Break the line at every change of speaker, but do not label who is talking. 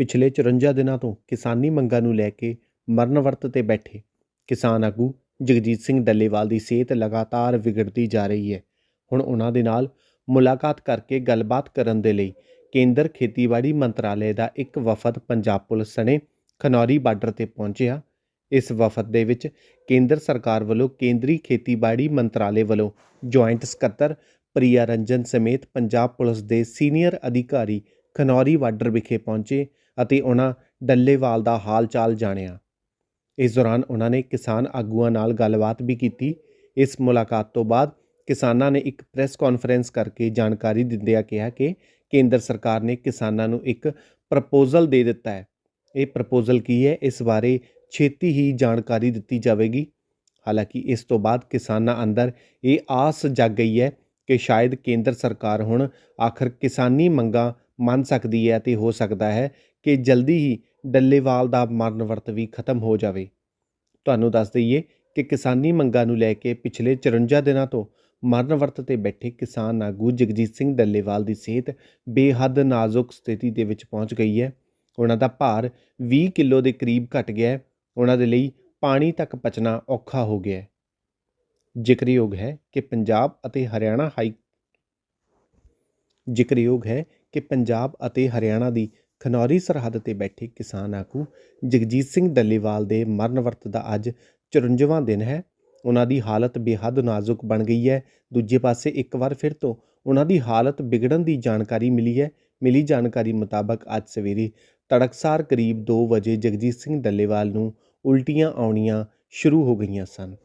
ਪਿਛਲੇ 54 ਦਿਨਾਂ ਤੋਂ ਕਿਸਾਨੀ ਮੰਗਾਂ ਨੂੰ ਲੈ ਕੇ ਮਰਨ ਵਰਤ ਤੇ ਬੈਠੇ। ਕਿਸਾਨ ਆਗੂ ਜਗਜੀਤ ਸਿੰਘ ਡੱਲੇਵਾਲ ਦੀ ਸਿਹਤ ਲਗਾਤਾਰ ਵਿਗੜਦੀ ਜਾ ਰਹੀ ਹੈ। ਹੁਣ ਉਹਨਾਂ ਦੇ ਨਾਲ ਮੁਲਾਕਾਤ ਕਰਕੇ ਗੱਲਬਾਤ ਕਰਨ ਦੇ ਲਈ ਕੇਂਦਰ ਖੇਤੀਬਾੜੀ ਮੰਤਰਾਲੇ ਦਾ ਇੱਕ ਵਫਦ ਪੰਜਾਬ ਪੁਲਿਸ ਸਣੇ ਖਨੌਰੀ ਬਾਰਡਰ ਤੇ ਪਹੁੰਚਿਆ। ਇਸ ਵਫਦ ਦੇ ਵਿੱਚ ਕੇਂਦਰ ਸਰਕਾਰ ਵੱਲੋਂ ਕੇਂਦਰੀ ਖੇਤੀਬਾੜੀ ਮੰਤਰਾਲੇ ਵੱਲੋਂ ਜੁਆਇੰਟ ਸਕੱਤਰ ਪ੍ਰਿਆ ਰੰਜਨ ਸਮੇਤ ਪੰਜਾਬ ਪੁਲਿਸ ਦੇ ਸੀਨੀਅਰ ਅਧਿਕਾਰੀ ਖਨੌਰੀ ਬਾਰਡਰ ਵਿਖੇ ਪਹੁੰਚੇ। ਅਤੇ ਉਹਨਾਂ ਡੱਲੇਵਾਲ ਦਾ ਹਾਲ ਚਾਲ ਜਾਣਿਆ। ਇਸ ਦੌਰਾਨ ਉਹਨਾਂ ਨੇ ਕਿਸਾਨ ਆਗੂਆਂ ਨਾਲ ਗੱਲਬਾਤ ਵੀ ਕੀਤੀ। ਇਸ ਮੁਲਾਕਾਤ ਤੋਂ ਬਾਅਦ ਕਿਸਾਨਾਂ ਨੇ ਇੱਕ ਪ੍ਰੈਸ ਕਾਨਫਰੰਸ ਕਰਕੇ ਜਾਣਕਾਰੀ ਦਿੰਦਿਆਂ ਕਿਹਾ ਕਿ ਕੇਂਦਰ ਸਰਕਾਰ ਨੇ ਕਿਸਾਨਾਂ ਨੂੰ ਇੱਕ ਪ੍ਰਪੋਜ਼ਲ ਦੇ ਦਿੱਤਾ ਹੈ। ਇਹ ਪ੍ਰਪੋਜ਼ਲ ਕੀ ਹੈ? ਇਸ ਬਾਰੇ ਛੇਤੀ ਹੀ ਜਾਣਕਾਰੀ ਦਿੱਤੀ ਜਾਵੇਗੀ। ਹਾਲਾਂਕਿ ਇਸ ਤੋਂ ਬਾਅਦ ਕਿਸਾਨਾਂ ਅੰਦਰ ਇਹ ਆਸ ਜਾਗ ਗਈ ਹੈ ਕਿ ਸ਼ਾਇਦ ਕੇਂਦਰ ਸਰਕਾਰ ਹੁਣ ਆਖਰ ਕਿਸਾਨੀ ਮੰਗਾਂ ਮੰਨ ਸਕਦੀ ਹੈ ਅਤੇ ਹੋ ਸਕਦਾ ਹੈ ਕਿ ਜਲਦੀ ਹੀ ਡੱਲੇਵਾਲ ਦਾ ਮਰਨ ਵਰਤ ਵੀ ਖਤਮ ਹੋ ਜਾਵੇ। ਤੁਹਾਨੂੰ ਦੱਸ ਦਈਏ ਕਿ ਕਿਸਾਨੀ ਮੰਗਾਂ ਨੂੰ ਲੈ ਕੇ ਪਿਛਲੇ 54 ਦਿਨਾਂ ਤੋਂ ਮਰਨ ਵਰਤ ਤੇ ਬੈਠੇ ਕਿਸਾਨ ਆਗੂ ਜਗਜੀਤ ਸਿੰਘ ਡੱਲੇਵਾਲ ਦੀ ਸਿਹਤ ਬੇਹੱਦ ਨਾਜ਼ੁਕ ਸਥਿਤੀ ਦੇ ਵਿੱਚ ਪਹੁੰਚ ਗਈ ਹੈ। ਉਹਨਾਂ ਦਾ ਭਾਰ 20 ਕਿਲੋ ਦੇ ਕਰੀਬ ਘਟ ਗਿਆ ਹੈ। ਉਹਨਾਂ ਦੇ ਲਈ ਪਾਣੀ ਤੱਕ ਪਚਣਾ ਔਖਾ ਹੋ ਗਿਆ ਹੈ। ਜ਼ਿਕਰਯੋਗ ਹੈ ਕਿ ਪੰਜਾਬ ਅਤੇ ਹਰਿਆਣਾ ਹਾਈ ਜ਼ਿਕਰਯੋਗ ਹੈ ਕਿ ਪੰਜਾਬ ਅਤੇ ਹਰਿਆਣਾ ਦੀ ਖਨੌਰੀ ਸਰਹੱਦ ਤੇ ਬੈਠੇ ਕਿਸਾਨ ਆਗੂ ਜਗਜੀਤ ਸਿੰਘ ਡੱਲੇਵਾਲ ਦੇ ਮਰਨ ਵਰਤ ਦਾ ਅੱਜ 54ਵਾਂ ਦਿਨ ਹੈ। ਉਹਨਾਂ ਦੀ ਹਾਲਤ ਬੇਹੱਦ ਨਾਜ਼ੁਕ ਬਣ ਗਈ ਹੈ। ਦੂਜੇ ਪਾਸੇ ਇੱਕ ਵਾਰ ਫਿਰ ਤੋਂ ਉਹਨਾਂ ਦੀ ਹਾਲਤ ਵਿਗੜਨ ਦੀ ਜਾਣਕਾਰੀ ਮਿਲੀ ਹੈ। ਮਿਲੀ ਜਾਣਕਾਰੀ ਮੁਤਾਬਕ ਅੱਜ ਸਵੇਰੇ ਤੜਕਸਾਰ ਕਰੀਬ 2 ਵਜੇ ਜਗਜੀਤ ਸਿੰਘ ਡੱਲੇਵਾਲ ਨੂੰ ਉਲਟੀਆਂ ਆਉਣੀਆਂ ਸ਼ੁਰੂ ਹੋ ਗਈਆਂ ਸਨ।